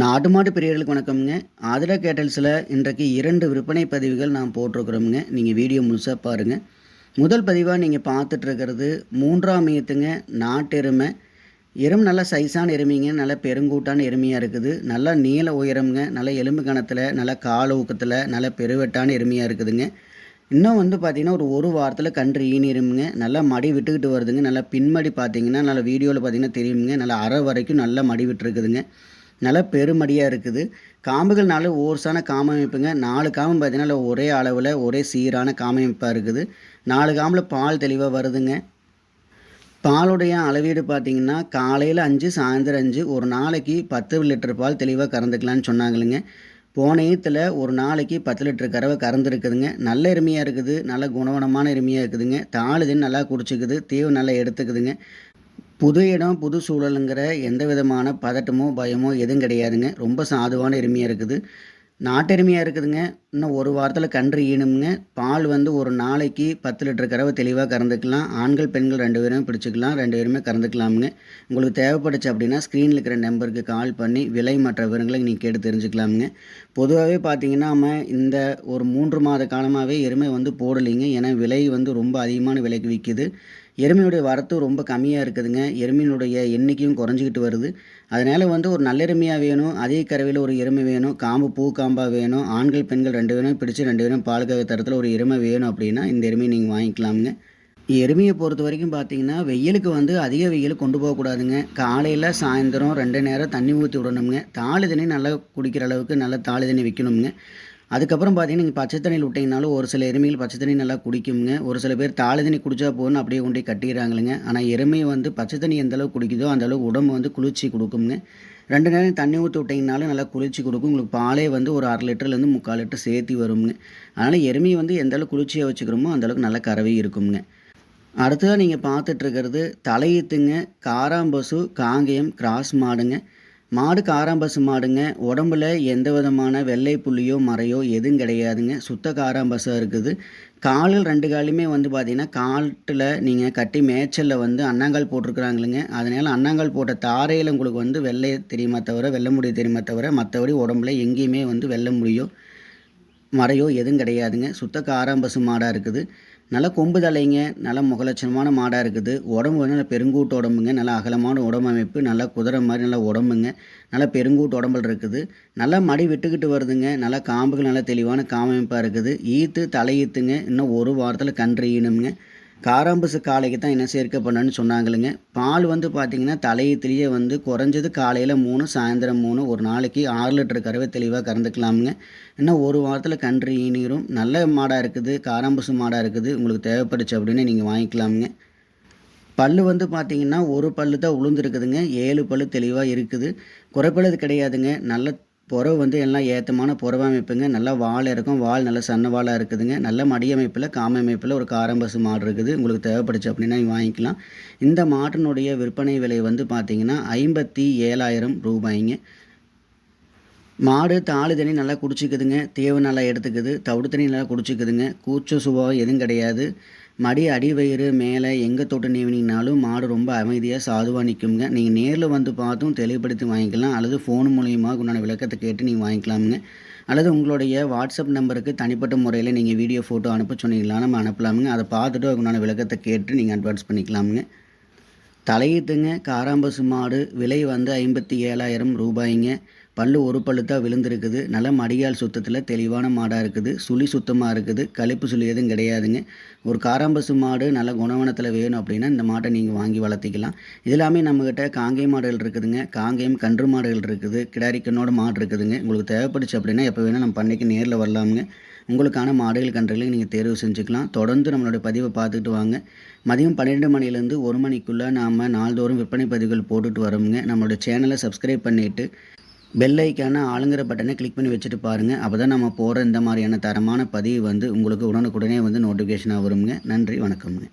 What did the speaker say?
நாட்டு மாட்டு பிரியர்களுக்கு வணக்கம்ங்க. ஆதிரா கேட்டல்ஸில் இன்றைக்கு இரண்டு விற்பனை பதிவுகள் நான் போட்டிருக்கிறோமுங்க. நீங்கள் வீடியோ முழுசாக பாருங்கள் முதல் பதிவாக நீங்கள் பார்த்துட்ருக்கிறது மூன்றாம் ஈத்துங்க நாட்டு எருமை. எறும்பு நல்லா சைஸான எருமைங்க நல்ல பெருங்கூட்டான எருமையாக இருக்குது. நல்லா நீள உயரம்ங்க நல்ல எலும்பு கணத்தில் நல்லா கால ஊக்கத்தில் நல்லா பெருவெட்டான எருமையாக இருக்குதுங்க. இன்னும் வந்து பார்த்திங்கன்னா ஒரு ஒரு வாரத்தில் கன்று ஈனிருமுங்க நல்லா மடி விட்டுக்கிட்டு வருதுங்க. நல்லா பின்மடி பார்த்தீங்கன்னா நல்லா வீடியோவில் பார்த்தீங்கன்னா தெரியுமுங்க நல்லா அரை வரைக்கும் நல்லா மடி விட்டுருக்குதுங்க. நல்ல பெருமடியாக இருக்குது. காம்புகள்னால ஓர்ஸான காமமைப்புங்க. நாலு காம்பு பார்த்தீங்கன்னா ஒரே அளவில் ஒரே சீரான காமமைப்பாக இருக்குது. நாலு காம்பில் பால் தெளிவாக வருதுங்க. பாலுடைய அளவீடு பார்த்தீங்கன்னா காலையில் அஞ்சு சாயந்தரம் அஞ்சு ஒரு நாளைக்கு பத்து லிட்டர் பால் தெளிவாக கறந்துக்கலான்னு சொன்னாங்களுங்க. போன ஈத்தில் ஒரு நாளைக்கு பத்து லிட்டர் கறவை கறந்துருக்குதுங்க. நல்ல எருமையாக இருக்குது. நல்ல குணவனமான எருமையாக இருக்குதுங்க. தாளுதின் நல்லா குடிச்சிக்குது. தீவு நல்லா எடுத்துக்குதுங்க. புது இடம் புது சூழலுங்கிற எந்த விதமான பதட்டமோ பயமோ எதுவும் கிடையாதுங்க. ரொம்ப சாதுவான எருமையாக இருக்குது. நாட்டெருமையாக இருக்குதுங்க. இன்னும் ஒரு வாரத்தில் கன்று ஈணுமுங்க பால் வந்து ஒரு நாளைக்கு பத்து லிட்டர் கறவை தெளிவாக கறந்துக்கலாம். ஆண்கள் பெண்கள் ரெண்டு பேரும் பிடிச்சிக்கலாம். ரெண்டு பேருமே கறந்துக்கலாமுங்க. உங்களுக்கு தேவைப்படுச்சு அப்படின்னா ஸ்க்ரீனில் இருக்கிற நம்பருக்கு கால் பண்ணி விலை மற்ற விவரங்களை நீங்கள் கேட்டு தெரிஞ்சுக்கலாமுங்க. பொதுவாகவே பார்த்தீங்கன்னா நம்ம இந்த ஒரு மூன்று மாத காலமாகவே எருமை வந்து போடலைங்க. ஏன்னா விலை வந்து ரொம்ப அதிகமான விலைக்கு விற்கிது எருமையுடைய வரத்து ரொம்ப கம்மியாக இருக்குதுங்க. எருமையினுடைய எண்ணிக்கையும் குறைஞ்சிக்கிட்டு வருது. அதனால் வந்து ஒரு நல்ல எருமையாக வேணும் அதே கறவையில் ஒரு எருமை வேணும் காம்பு பூ காம்பாக வேணும் ஆண்கள் பெண்கள் ரெண்டு பேரும் பிடிச்சி ரெண்டு பேரும் பால் தரத்தில் ஒரு எருமை வேணும் அப்படின்னா இந்த எருமையை நீங்கள் வாங்கிக்கலாமுங்க. எருமையை பொறுத்த வரைக்கும் பார்த்தீங்கன்னா வெயிலுக்கு வந்து அதிக வெயில் கொண்டு போகக்கூடாதுங்க காலையில் சாயந்தரம் ரெண்டு நேரம் தண்ணி ஊற்றி விடணுங்க தாளி தண்ணி நல்லா குடிக்கிற அளவுக்கு நல்லா தாளி தண்ணி வைக்கணுங்க அதுக்கப்புறம் பார்த்தீங்கன்னா நீங்கள் பச்சை தண்ணியில் விட்டிங்கனாலும் ஒரு சில எருமைகள் பச்சை தண்ணி நல்லா குடிக்குங்க ஒரு சில பேர் தாழை தண்ணி குடித்தா போகணும் அப்படியே கொண்டு கட்டிடுறாங்களுங்க. ஆனால் எருமையை வந்து பச்சை தண்ணி எந்த அளவுக்கு குடிக்குதோ அந்த அளவுக்கு உடம்பு வந்து குளிர்ச்சி கொடுக்குங்க ரெண்டு நேரம் தண்ணி ஊற்றி விட்டிங்கனாலும் நல்லா குளிர்ச்சி கொடுக்கும். உங்களுக்கு பாலே வந்து ஒரு அரை லிட்டர்லேருந்து முக்கால் லிட்டர் சேர்த்தி வருங்க அதனால் எருமையை வந்து எந்த அளவுக்கு குளிர்ச்சியாக வச்சுக்கிறோமோ அந்தளவுக்கு நல்ல கறவை இருக்குங்க அடுத்ததாக நீங்கள் பார்த்துட்ருக்கிறது தலையீத்துங்க காராம்பசு காங்கேயம் கிராஸ் மாடுங்க. மாடு காராம்பசு மாடுங்க. உடம்புல எந்த விதமான வெள்ளை புள்ளியோ மறையோ எதுவும் கிடையாதுங்க. சுத்த காராம்பசாக இருக்குது. காலில் ரெண்டு காலையுமே வந்து பார்த்திங்கன்னா காட்டில் நீங்கள் கட்டி மேய்ச்சலில் வந்து அண்ணாங்கால் போட்டிருக்குறாங்களுங்க. அதனால் அண்ணாங்கால் போட்ட தாரையில் உங்களுக்கு வந்து வெள்ளை தெரியுமா தவிர வெள்ளை முடிய தெரியுமா தவிர மற்றபடி உடம்புல எங்கேயுமே வந்து வெள்ளை முடியோ மறையோ எதுவும் கிடையாதுங்க. சுத்த காராம்பசு மாடாக இருக்குது. நல்ல கொம்பு தலைங்க நல்ல முகலட்சணமான மாடாக இருக்குது. உடம்பு வந்து நல்ல பெருங்கூட்டு உடம்புங்க நல்ல அகலமான உடம்பு அமைப்பு நல்லா குதிரை மாதிரி நல்லா உடம்புங்க நல்லா பெருங்கூட்டு உடம்புல இருக்குது. நல்லா மடி விட்டுக்கிட்டு வருதுங்க நல்லா காம்புகள் நல்லா தெளிவான காமமைப்பாக இருக்குது. ஈத்து தலையீத்துங்க இன்னும் ஒரு வாரத்தில் கன்று ஈனுங்க காராம்பசு காலைக்கு தான் என்ன சேர்க்க பண்ணணும்னு சொன்னாங்களுங்க. பால் வந்து பார்த்திங்கன்னா தலையத்திலேயே வந்து குறைஞ்சது காலையில் மூணு சாயந்தரம் மூணு ஒரு நாளைக்கு ஆறு லிட்டர் கறவை தெளிவாக கறந்துக்கலாமுங்க. இன்னும் ஒரு வாரத்தில் கன்று ஈனீரும் நல்ல மாடாக இருக்குது காராம்பசு மாடாக இருக்குது. உங்களுக்கு தேவைப்படுச்சு அப்படின்னு நீங்கள் வாங்கிக்கலாமுங்க. பல் வந்து பார்த்திங்கன்னா ஒரு பல்லு தான் உளுந்துருக்குதுங்க ஏழு பல் தெளிவாக இருக்குது. குறைப்பழுது கிடையாதுங்க. நல்ல புறவு வந்து எல்லாம் ஏற்றமான புறவு அமைப்புங்க நல்லா வால் இருக்கும். வால் நல்லா சன்ன வாலாக இருக்குதுங்க. நல்ல மடி அமைப்பில் காம அமைப்பில் ஒரு காரம்பசு மாடு இருக்குது. உங்களுக்கு தேவைப்படுச்சு அப்படின்னா வாங்கிக்கலாம். இந்த மாட்டினுடைய விற்பனை விலை வந்து பார்த்திங்கன்னா ஐம்பத்தி ஏழாயிரம் ரூபாய்ங்க. மாடு தாலு தண்ணி நல்லா குடிச்சிக்குதுங்க. தேவை நல்லா எடுத்துக்குது. தவிடு தண்ணி நல்லா குடிச்சிக்குதுங்க. கூச்ச சுபாவம் எதுவும் கிடையாது. மடி அடி வயிறு மேலே எங்கே தொட்டு நீவினீங்கனாலும் மாடு ரொம்ப அமைதியாக சாதுவாக நிற்குங்க நீங்கள் நேரில் வந்து பார்த்தும் தெளிவுபடுத்தி வாங்கிக்கலாம். அல்லது ஃபோன் மூலியமாக உண்டான விளக்கத்தை கேட்டு நீங்கள் வாங்கிக்கலாமுங்க. அல்லது உங்களுடைய வாட்ஸ்அப் நம்பருக்கு தனிப்பட்ட முறையில் நீங்கள் வீடியோ ஃபோட்டோ அனுப்ப சொன்னீங்களா நம்ம அனுப்பலாமுங்க. அதை பார்த்துட்டு உண்டான விளக்கத்தை கேட்டு நீங்கள் அட்வான்ஸ் பண்ணிக்கலாமுங்க. தலையீட்டுங்க காராம்பசு மாடு விலை வந்து ஐம்பத்தி ஏழாயிரம் ரூபாய்ங்க. பல்லு ஒரு பல்லு தான் விழுந்திருக்குது. நல்ல மடியால் சுத்தத்தில் தெளிவான மாடாக இருக்குது. சுழி சுத்தமாக இருக்குது. கழிப்பு சுழி எதுவும் கிடையாதுங்க. ஒரு காராம்பசு மாடு நல்ல குணவனத்தில் வேணும் அப்படின்னா இந்த மாட்டை நீங்கள் வாங்கி வளர்த்திக்கலாம். இது எல்லாமே நம்மக்கிட்ட காங்கை மாடுகள் இருக்குதுங்க. காங்கேயம் கன்று மாடுகள் இருக்குது. கிடாரிக்கனோட மாடு இருக்குதுங்க. உங்களுக்கு தேவைப்படுச்சு அப்படின்னா எப்போ வேணால் நம்ம பண்ணைக்கு நேரில் வரலாமுங்க. உங்களுக்கான மாடுகள் கன்றுகளை நீங்கள் தேர்வு செஞ்சுக்கலாம். தொடர்ந்து நம்மளுடைய பதிவை பார்த்துட்டு வாங்க. மதியம் பன்னிரெண்டு மணிலேருந்து ஒரு மணிக்குள்ளே நாம் நாள்தோறும் விற்பனை பதிவுகள் போட்டுட்டு வரோமுங்க. நம்மளோட சேனலை சப்ஸ்கிரைப் பண்ணிவிட்டு பெல் ஐக்கான ஆளுங்கிற பட்டனை கிளிக் பண்ணி வச்சுட்டு பாருங்கள் அப்போ தான் நம்ம போகிற இந்த மாதிரியான தரமான பதிவு வந்து உங்களுக்கு உடனுக்குடனே வந்து நோட்டிஃபிகேஷனாக வருங்க. நன்றி வணக்கம்ங்க.